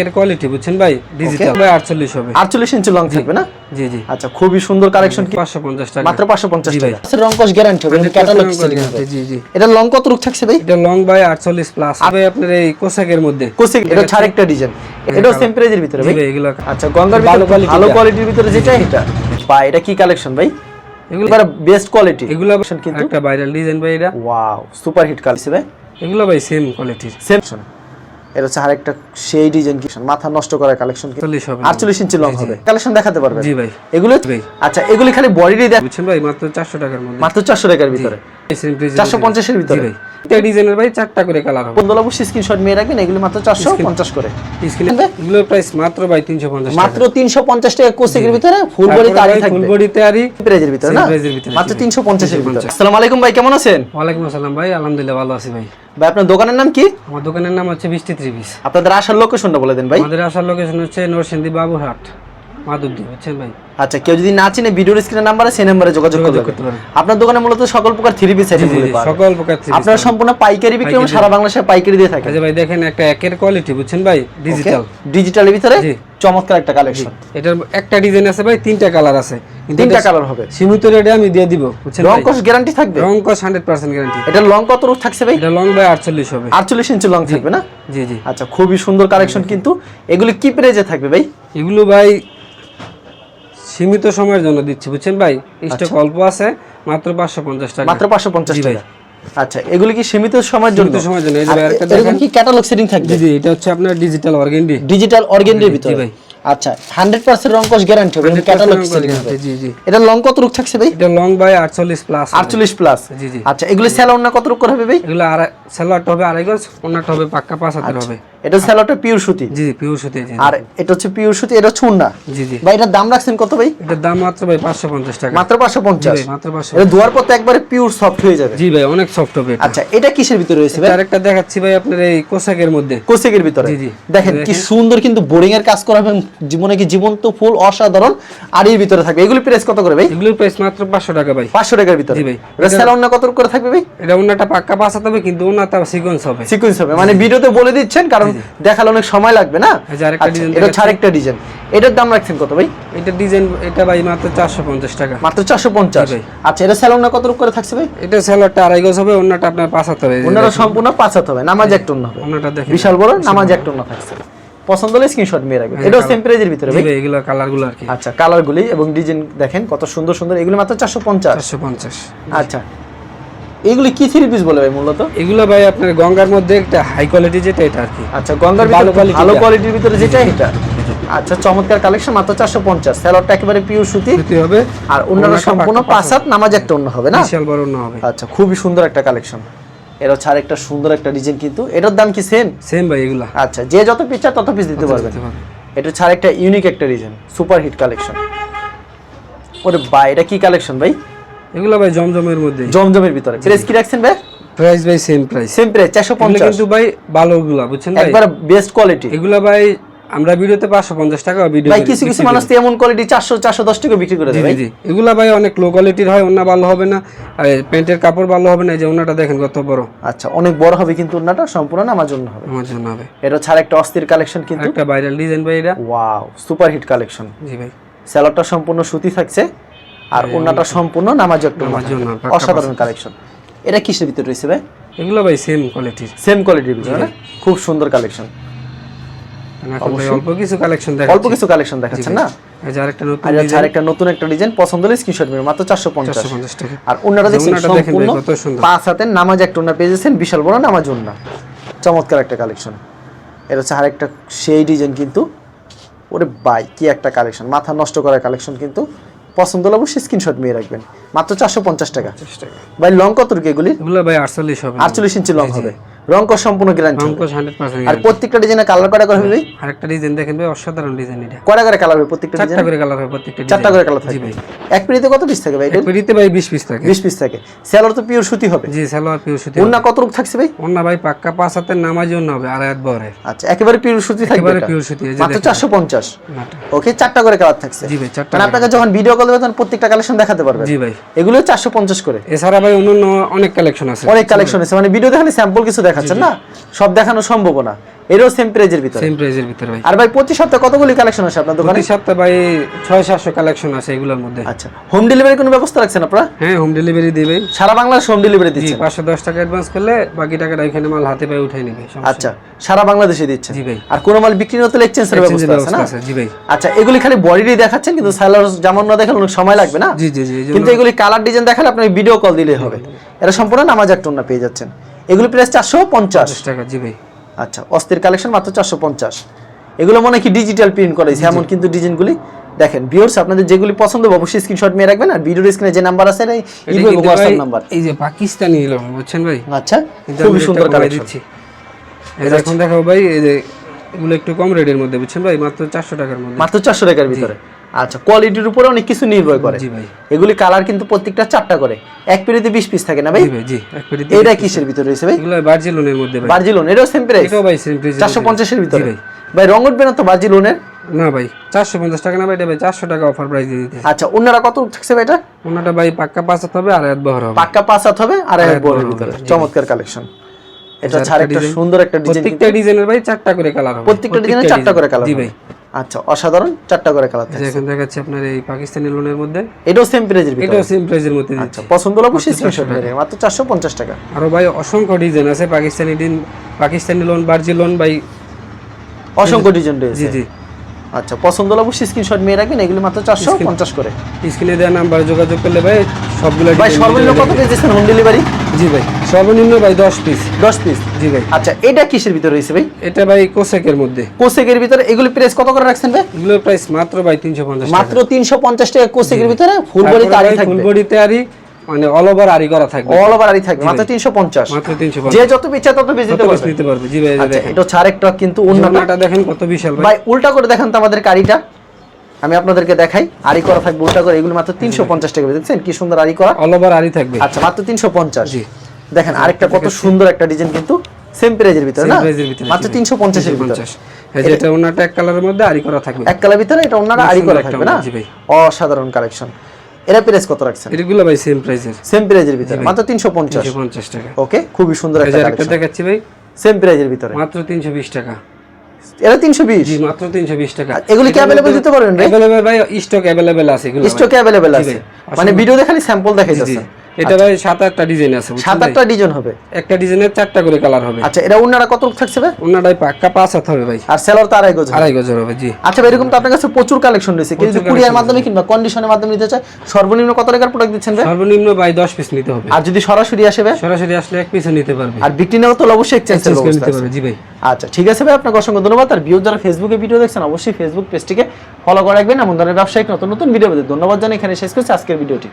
এর কোয়ালিটি বুঝছেন ভাই? ডিজিটাল ভাই 48 হবে। আটচল্লিশ ইঞ্চি লং থাকবে না? জি জি আচ্ছা খুবই সুন্দর কালেকশন কি? 550 টাকা। মাত্র পাঁচশো পঞ্চাশ জি ভাই। টাকা রং কস গ্যারান্টি হবে। ক্যাটালগ জি জি। এটা লং কত রূপ থাকছে ভাই? এটা লং বাই 48 প্লাস হবে আপনার এই কোসাকের মধ্যে। কোসিক এটা ছাড় একটা ডিজাইন এটাও সেম প্রাইজের ভিতরে ভাই? ভাই এগুলো আচ্ছা গঙ্গার ভালো ভিতরে ভালো কোয়ালিটির ভিতরে যেটা এটা বা এটা কি কালেকশন ভাই? এগুলো বেস্ট কোয়ালিটি এগুলো কিন্তু। একটা ভাইরাল ডিজাইন ভাই এটা। ওয়াও সুপার হিট কালেকশন ভাই। এগুলো ভাই সেম কোয়ালিটির সেম এটা হচ্ছে আরেকটা সেই ডিজাইন মাথা নষ্ট করা কালেকশন আটচল্লিশ ইঞ্চি লং হবে। কালেকশন দেখাতে পারবেন। জি ভাই। এগুলো আচ্ছা এগুলি খালি বডিরই দেখ বুঝছেন ভাই? মাত্র 400 টাকার মধ্যে। মাত্র চারশো টাকার ভিতরে। 450 এর ভিতরে? জি ডিজাইনের ভাই। চারটা করে কালার হবে। বন্ধুরা অবশ্যই স্ক্রিনশট নিয়ে রাখবেন এগুলি মাত্র চারশো পঞ্চাশ করে। এগুলোর প্রাইস মাত্র ভাই 350 টাকা। মাত্র তিনশো পঞ্চাশ টাকা কোসিকের ভিতরে ফুল বডি তারই ফুল থাকবে। বডিতে প্রাইজের ভিতরে না? ভিতরে, মাত্র তিনশো পঞ্চাশের ভিতরে। 350 আসসালামু আলাইকুম ভাই কেমন আছেন? ওয়ালাইকুম আসসালাম ভাই আলহামদুলিল্লাহ ভালো আছি ভাই। ভাই আপনার দোকানের নাম কি? আমার দোকানের নাম হচ্ছে বৃষ্টি ত্রিবিশ আপনাদের আসার লোকেশনটা বলে দেন ভাই। আমাদের আসার লোকেশন হচ্ছে নরসিংদী বাবুরহাট। মাধবদী বুঝছেন ভাই? আচ্ছা কেউ যদি না চিনে ভিডিওর স্ক্রিনের নাম্বারে সেই নাম্বারে যোগাযোগ করতে পারেন। আপনার দোকানে মূলত সকল প্রকার থ্রি পিস আইটেম সকল প্রকার থ্রি আপনারা সম্পূর্ণ পাইকারি বিক্রি এবং সারা বাংলাদেশে পাইকারি দিয়ে থাকেন। যে ভাই দেখেন একটা একের কোয়ালিটি বুঝছেন ভাই? ডিজিটাল ডিজিটালের ভিতরে চমৎকার একটা কালেকশন এটার একটা ডিজাইন আছে ভাই তিনটা কালার আছে। তিনটা কালার হবে। সীমিত রেটে আমি দিয়ে দিব বুঝছেন রং কস গ্যারান্টি থাকবে? রং কস 100% গ্যারান্টি এটা লং কত রূপ থাকছে ভাই? এটা লং বাই 48 হবে। আটচল্লিশ ইঞ্চি লং থাকবে না? জি জি। আচ্ছা খুবই সুন্দর কালেকশন কিন্তু। এগুলি কি প্রাইজে থাকবে ভাই? এগুলো ভাই সীমিত সময়ের জন্য দিচ্ছি বুঝছেন ভাই? স্টক অল্প আছে মাত্র 550 টাকা। মাত্র পাঁচশো পঞ্চাশ। টাকা। আচ্ছা এগুলি কি সীমিত সময়ের জন্য? সময়ের জন্য। এই যে কি ক্যাটালগ সেটিং থাকবে? জি এটা হচ্ছে আপনার ডিজিটাল অর্গেন্ডি ডিজিটাল অর্গেন্ডির ভিতরে? ভাই। আচ্ছা রং কস গ্যারান্টি হবে ক্যাটালগ সেটিং জি জি। এটা লং কত রূপ থাকছে ভাই? এটা লং বাই 48 প্লাস আটচল্লিশ প্লাস জি জি। আচ্ছা এগুলি স্যালোন না কত রূপ করে হবে ভাই? এগুলো আর হবে আড়াই গজ হবে পাক্কা পাঁচ হাতের হবে। এটা পিওর সুতি। জি জি পিওর সুতি আর এটা হচ্ছে পিওর সুতি এটা হচ্ছে উন্না জি জি। ভাই এটার দাম রাখছেন কত ভাই? এটার দাম মাত্র ভাই 550 টাকা। মাত্র পাঁচশো পঞ্চাশ। ভাই, মাত্র 500 এটা ধোয়ার পর একবারে পিওর সফট হয়ে যাবে। জি ভাই অনেক সফট হবে আচ্ছা এটা কিসের ভিতরে রয়েছে ভাই? আরেকটা দেখাচ্ছি ভাই আপনার এই কোসাকের মধ্যে। কোসেকের ভিতরে। জি, জি। দেখেন কি সুন্দর কিন্তু বোরিং এর কাজ করা জীবনে কি জীবন্ত ফুল অসাধারণ আর এর ভিতরে থাকবে? এগুলি প্রাইস কত করে ভাই? এগুলোর প্রাইস মাত্র 500 টাকা ভাই। পাঁচশো টাকার ভিতরে? জি ভাই। এটা স্যালোন না কত করে থাকবে ভাই? এটা ওনারটা পাক্কা পাঁচ হাত হবে কিন্তু ওনারটা সিকোয়েন্স হবে। সিকোয়েন্স হবে। মানে ভিডিওতে বলে দিচ্ছেন কারণ দেখালে অনেক সময় লাগবে না? আচ্ছা, এটা হচ্ছে আরেকটা ডিজাইন এটার দাম রাখছেন কত ভাই? এটা ডিজাইন এটা ভাই মাত্র 450 টাকা। মাত্র চারশো পঞ্চাশ? জি ভাই। আচ্ছা এটা স্যালোন না কত করে থাকছে ভাই? এটা সালোয়ারটা আড়াই গজ হবে ওনারটা আপনার পাঁচ হাত হবে। দেখেন। সম্পূর্ণ পাঁচ হাত হবে নামাজ এক টন হবে। ওনারটা দেখেন। বিশাল বড় নামাজ এক টন থাকছে। পছন্দ হলে স্ক্রিনশট নিয়ে রাখবেন এটাও সেম প্রাইজের ভিতরে ভাই। এগুলো কালারগুলো আর কি। আচ্ছা কালার গুলি এবং ডিজাইন দেখেন কত সুন্দর সুন্দর। এগুলি মাত্র চারশো পঞ্চাশ। 450 আচ্ছা এগুলি কি থ্রি পিস বলে ভাই মূলত? এগুলো ভাই আপনার গঙ্গার মধ্যে একটা হাই কোয়ালিটি যেটা এটা আর কি। আচ্ছা গঙ্গার ভালো quality ভালো কোয়ালিটির ভিতরে যেটা এটা। আচ্ছা চমৎকার কালেকশন মাত্র চারশো পঞ্চাশ। স্যালোডটা একেবারে পিওর সুতি। সুতি হবে। আর অন্যান্য সম্পূর্ণ পাঁচ নামাজ একটা অন্য হবে না? বিশাল বড় না হবে। আচ্ছা খুবই সুন্দর একটা কালেকশন এর হচ্ছে আরেকটা সুন্দর একটা ডিজাইন কিন্তু। এটার দাম কি সেম সেম ভাই এগুলো। আচ্ছা যে যত পিস চায় তত পিস দিতে পারবেন এটা হচ্ছে আরেকটা ইউনিক একটা ডিজাইন সুপার হিট কালেকশন ওরে ভাই এটা কি কালেকশন ভাই? এগুলো ভাই জমজমের মধ্যে। জমজমের ভিতরে। প্রাইস কি রাখছেন ভাই? প্রাইস ভাই সেম প্রাইস সেম প্রাইস চারশো এগুলো পঞ্চাশ। কিন্তু ভাই ভালো ওগুলা বুঝছেন ভাই? একবার বেস্ট কোয়ালিটি এগুলা ভাই আমরা ভিডিওতে পাঁচশো পঞ্চাশ টাকা ভিডিও ভাই কিছু কিছু মানুষ তো এমন কোয়ালিটি চারশো চারশো দশ টাকা বিক্রি করে দেয় ভাই। এগুলা ভাই অনেক লো কোয়ালিটির হয় ওনা ভালো হবে না। আর প্যান্টের কাপড় ভালো হবে না এই যে ওনাটা দেখেন কত বড়। আচ্ছা অনেক বড় হবে কিন্তু ওনাটা সম্পূর্ণ না আমার জন্য হবে। আমার জন্য হবে। এটা ছাড়া একটা অস্থির কালেকশন কিন্তু। একটা ভাইরাল ডিজাইন ভাই এটা। ওয়াও সুপার হিট কালেকশন জি ভাই। স্যালাডটা সম্পূর্ণ সুতি থাকছে আর ওনাটা সম্পূর্ণ নামাজ একটু অসাধারণ কালেকশন এটা কিসের ভিতরে রয়েছে ভাই? এগুলো ভাই সেম কোয়ালিটির সেম কোয়ালিটির ভিতরে খুব সুন্দর কালেকশন অল্প কিছু কালেকশন দেখ অল্প কিছু কালেকশন দেখাচ্ছেন না? এই নতুন আর নতুন একটা ডিজাইন পছন্দ হলে স্ক্রিনশট মেরে মাত্র চারশো পঞ্চাশ। চারশো পঞ্চাশ টাকা। আর ওনারা দেখছেন ওড়নাটা দেখেন ভাই, সম্পূর্ণ পাঁচ হাতের নামাজ একটা ওনা পেয়েছেন বিশাল বড় নামাজ ওনা চমৎকার একটা কালেকশন এটা হচ্ছে আরেকটা সেই ডিজাইন কিন্তু। ওরে বাই কি একটা কালেকশন মাথা নষ্ট করা কালেকশন কিন্তু। পছন্দ হলে অবশ্যই স্ক্রিনশট মেয়ে রাখবেন। মাত্র চারশো পঞ্চাশ টাকা। ভাই লং কত এগুলি ভাই আটচল্লিশ হবে। আটচল্লিশ ইঞ্চি লং হবে। রং কর সম্পূর্ণ গ্যারান্টি হান্ড্রেড পার্সেন্ট আর প্রত্যেকটা ডিজাইনে কালার করা করে হবে? ভাই আরেকটা ডিজাইন দেখেন ভাই অসাধারণ ডিজাইন এটা। কয়টা করে কালার হবে প্রত্যেকটা ডিজাইন চারটা করে কালার হবে প্রত্যেকটা চারটা করে কালার ভাই। এক পিড়িতে কত পিস থাকে ভাই পেরিতে ভাই বিশ পিস থাকে। বিশ পিস থাকে। স্যালোর তো পিওর সুতি হবে। জি সালোয়ার পিওর সুতি ওনা কত রূপ থাকছে ভাই? অন্য ভাই পাক্কা পাঁচ হাতের নামাজ অন্য হবে আর এক আচ্ছা একেবারে পিওর সুতি থাকবে একেবারে পিওর সুতি মাত্র দেখেন। চারশো পঞ্চাশ। নাটা। ওকে চারটা করে কালার থাকছে। জি ভাই চারটা মানে আপনাকে যখন ভিডিও কল দেবে তখন প্রত্যেকটা কালেকশন দেখাতে পারবেন। জি ভাই। এগুলো চারশো পঞ্চাশ করে। এছাড়া ভাই অন্য অনেক কালেকশন আছে। অনেক কালেকশন আছে। মানে ভিডিও দেখালে স্যাম্পল কিছু দেখা দেখাচ্ছেন না? সব দেখানো সম্ভব না এরও সেম প্রাইজের ভিতরে। সেম প্রাইজের ভিতরে ভাই। আর ভাই প্রতি সপ্তাহে কতগুলি কালেকশন আছে আপনার দোকানে? প্রতি সপ্তাহে ভাই ছয় সাতশো কালেকশন আছে এগুলোর মধ্যে। আচ্ছা হোম ডেলিভারি কোনো ব্যবস্থা রাখছেন আপনারা? হ্যাঁ হোম ডেলিভারি দিবে সারা বাংলাদেশ হোম ডেলিভারি পাঁচশো দশ টাকা অ্যাডভান্স করলে বাকি টাকাটা এখানে মাল হাতে পায়ে উঠাই নেবে আচ্ছা সারা বাংলাদেশে দিচ্ছেন? জি ভাই। আর কোনো মাল বিক্রি না হলে এক্সচেঞ্জের নেই। ব্যবস্থা আছে না? জি ভাই। আচ্ছা এগুলি খালি বডিরই দেখাচ্ছেন কিন্তু স্যালার যেমন না দেখালে অনেক সময় লাগবে না? জি জি জি কিন্তু এগুলি কালার ডিজাইন দেখালে আপনি ভিডিও কল দিলেই হবে। এটা সম্পূর্ণ নামাজ এক টন্না পেয়ে যাচ্ছেন। এগুলি প্রাইস চারশো পঞ্চাশ। টাকা জি ভাই। আচ্ছা অস্থির কালেকশন মাত্র চারশো পঞ্চাশ। এগুলো মনে কি ডিজিটাল প্রিন্ট করেছে এমন কিন্তু ডিজাইনগুলি দেখেন ভিউয়ার্স আপনাদের যেগুলি পছন্দ হবে অবশ্যই স্ক্রিনশট নিয়ে রাখবেন আর ভিডিওর স্ক্রিনে যে নাম্বার আছে এই এটা ইমো এবং কিন্তু হোয়াটসঅ্যাপ নাম্বার এই যে পাকিস্তানি এলো বুঝছেন ভাই? আচ্ছা আমি সুন্দর কালেকশন দিচ্ছি। এখন দেখাবো ভাই এই যে এগুলো একটু কম রেটের মধ্যে বুঝছেন ভাই? মাত্র চারশো টাকার মধ্যে। মাত্র চারশো টাকার ভিতরে। আচ্ছা কোয়ালিটির উপরে অনেক কিছু নির্ভর করে। জি ভাই। এগুলি কালার কিন্তু প্রত্যেকটা চারটা করে। এক পেরিতে বিশ পিস থাকে না ভাই? জি এক পেটি এইটা কিসের ভিতরে রয়েছে ভাই? এগুলো বার্জিলোনের মধ্যে ভাই। বার্জিলোন এটাও সেম প্রাইস এটাও ভাই সেম প্রাইস চারশো পঞ্চাশের ভিতরে। ভাই। ভাই রং উঠবে না তো বার্জিলোনের না ভাই চারশো পঞ্চাশ টাকা না ভাই এটা ভাই টাকা অফার প্রাইস দিয়ে দিতে আচ্ছা অন্যরা কত থাকছে ভাই এটা? ওনাটা ভাই পাক্কা পাঁচাত হবে আর এক বহর হবে। পাক্কা পাঁচ হাত হবে আর এক বড় ভিতরে। চমৎকার কালেকশন এটা ছাড়া একটা সুন্দর একটা ডিজাইন প্রত্যেকটা ডিজাইনের ভাই চারটা করে কালার হবে। প্রত্যেকটা ডিজাইনে চারটা করে কালার জি ভাই। আচ্ছা অসাধারণ চারটা করে কালার এই থাকে যে এখন দেখাচ্ছি আপনার এই পাকিস্তানি লোনের মধ্যে। এটাও সেম প্রাইজের ভিতরে। এটাও সেম প্রাইসের মধ্যে আচ্ছা পছন্দ হলে অবশ্যই স্ক্রিনশট মেরে মাত্র চারশো পঞ্চাশ টাকা। আরও ভাই অসংখ্য ডিজাইন আছে পাকিস্তানি দিন পাকিস্তানি লোন বার্জি লোন ভাই। অসংখ্য ডিজাইন জি রয়েছে। জি আচ্ছা পছন্দ হলে অবশ্যই স্ক্রিনশট মেরে রাখবেন এগুলি মাত্র চারশো পঞ্চাশ করে। স্ক্রিনে দেওয়া নাম্বার যোগাযোগ করলে ভাই সবগুলো ভাই সর্বনিম্ন কত দিচ্ছেন হোম ডেলিভারি জি ভাই। সর্বনিম্ন ভাই দশ পিস দশ পিস জি ভাই। আচ্ছা এটা কিসের ভিতরে রয়েছে ভাই? এটা ভাই কোসেকের মধ্যে। কোসেকের ভিতরে? এগুলি প্রাইস কত করে রাখছেন ভাই? এগুলো প্রাইস মাত্র ভাই তিনশো পঞ্চাশ মাত্র তিনশো পঞ্চাশ টাকা কোসেকের ভিতরে? ফুল বডি তারই ফুল বডিতে আরি মানে অল ওভার আরি করা থাকবে। অল ওভার আরই থাকবে। মাত্র তিনশো পঞ্চাশ। মাত্র তিনশো যে যত ইচ্ছা তত বেশি দিতে পারবে। নিতে পারবে। জি ভাই আচ্ছা দেখেন এটা হচ্ছে আরেকটা কিন্তু অন্যটা দেখেন কত বিশাল ভাই। ভাই উল্টা করে দেখান তো আমাদের কারিটা আমি আপনাদেরকে দেখাই আরি করা থাকবে উল্টা করে এগুলো মাত্র তিনশো পঞ্চাশ টাকা দেখছেন কি সুন্দর আরি করা? অল ওভার আরি থাকবে। আচ্ছা মাত্র তিনশো পঞ্চাশ। দেখেন আরেকটা কত সুন্দর একটা ডিজাইন কিন্তু সেম প্রাইজের ভিতরে না? এর ভিতরে, মাত্র ভিতরে। 350 এই এটা ওনাটা এক কালারের মধ্যে করা থাকবে। এক কালার ভিতরে এটা করা থাকবে না? ভাই। অসাধারণ কালেকশন এরা প্রাইস কত রাখছেন? এগুলো ভাই সেম প্রাইসের সেম প্রাইজের ভিতরে মাত্র তিনশো পঞ্চাশ। তিনশো পঞ্চাশ টাকা। ওকে খুবই সুন্দর একটা কালেকশন দেখাচ্ছি ভাই। সেম প্রাইজের ভিতরে। মাত্র তিনশো বিশ টাকা। এরা তিনশো বিশ? জি মাত্র তিনশো বিশ টাকা। এগুলি কি अवेलेबल দিতে পারবেন ভাই अवेलेबल ভাই স্টক अवेलेबल আছে এগুলো স্টক अवेलेबल আছে। মানে ভিডিও দেখালি স্যাম্পল দেখাই দেখাইতেছে। এটা ভাই সাত আটটা ডিজাইন আছে সাত আটটা ডিজাইন হবে? একটা ডিজাইনের চারটা করে কালার হবে। আচ্ছা এটা কত থাকছে ভাই? পাক্কা পাঁচ হাত হবে ভাই। আর সেলার তো আড়াই গজ আড়াই গজের হবে জি। আচ্ছা ভাই, এরকম তো আপনার কাছে প্রচুর কালেকশন রয়েছে। কেউ যদি কুরিয়ার মাধ্যমে কিংবা কন্ডিশনের মাধ্যমে নিতে চায় সর্বনিম্ন কত টাকার প্রোডাক্ট দিচ্ছেন ভাই? সর্বনিম্ন ভাই দশ পিস নিতে হবে। আর যদি সরাসরি আসে ভাই? সরাসরি আসলে এক পিসও নিতে পারবে। আর বিক্রি নেওয়া তো অবশ্যই করে নিতে পারবে জি ভাই। আচ্ছা ঠিক আছে ভাই আপনাকে অসংখ্য ধন্যবাদ। আর ভিউ যারা ফেসবুকে ভিডিও দেখছেন অবশ্যই ফেসবুক পেজটিকে ফলো করে রাখবেন। এমন ধরনের ব্যবসায়িক নতুন নতুন ভিডিও পেতে ধন্যবাদ জানাই এখানে শেষ করছি আজকের ভিডিওটি